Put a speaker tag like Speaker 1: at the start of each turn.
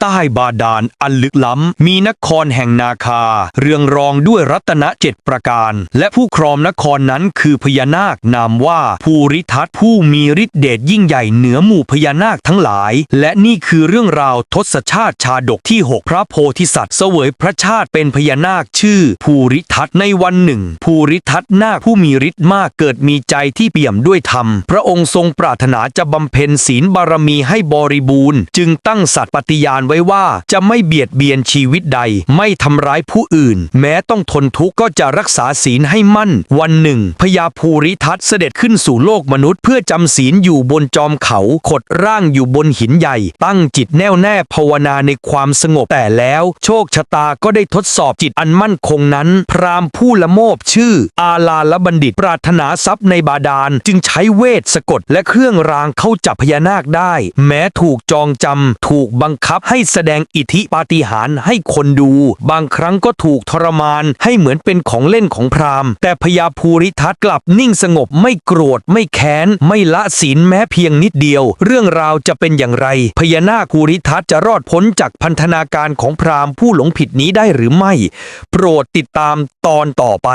Speaker 1: ใต้บาดาลอันลึกล้ำ มีนครแห่งนาคา เรืองรองด้วยรัตนเจ็ดประการ และผู้ครองนครนั้นคือพญานาคนามว่าภูริทัตผู้มีฤทธิเดชยิ่งใหญ่เหนือหมู่พญานาคทั้งหลาย และนี่คือเรื่องราวทศชาติชาดกที่ 6 พระโพธิสัตว์เสวยพระชาติเป็นพญานาคชื่อ ภูริทัตในวันหนึ่ง ภูริทัตนาคผู้มีฤทธิ์มากเกิดมีใจที่เปี่ยมด้วยธรรม พระองค์ทรงปรารถนาจะบำเพ็ญศีลบารมีให้บริบูรณ์ จึงตั้งสัตย์ปฏิญาณไว้ว่าจะไม่เบียดเบียนชีวิตใด ไม่ทำร้ายผู้อื่น แม้ต้องทนทุกข์ก็จะรักษาศีลให้มั่น วันหนึ่งพญาภูริทัตเสด็จขึ้นสู่โลกมนุษย์ เพื่อจำศีลอยู่บนจอมเขาขดร่างอยู่บนหินใหญ่ ตั้งจิตแน่วแน่ภาวนาในความสงบแต่แล้วโชคชะตาก็ได้ทดสอบจิตอันมั่นคงนั้น พราหมณ์ผู้ละโมบชื่อ อาลาละบัณฑิตปรารถนาทรัพย์ในบาดาล จึงใช้เวทสะกดและเครื่องรางเข้าจับพญานาคได้ แม้ถูกจองจำถูกบังคับให้แสดงอิทธิปาฏิหาริย์ให้คนดู บางครั้งก็ถูกทรมานให้เหมือนเป็นของเล่นของพราหมณ์ แต่พญาภูริทัตกลับนิ่งสงบไม่โกรธไม่แค้น ไม่ละศีลแม้เพียงนิดเดียว เรื่องราวจะเป็นอย่างไร พญานาคภูริทัตจะรอดพ้นจากพันธนาการของพราหมณ์ผู้หลงผิดนี้ได้หรือไม่ โปรดติดตามตอนต่อไป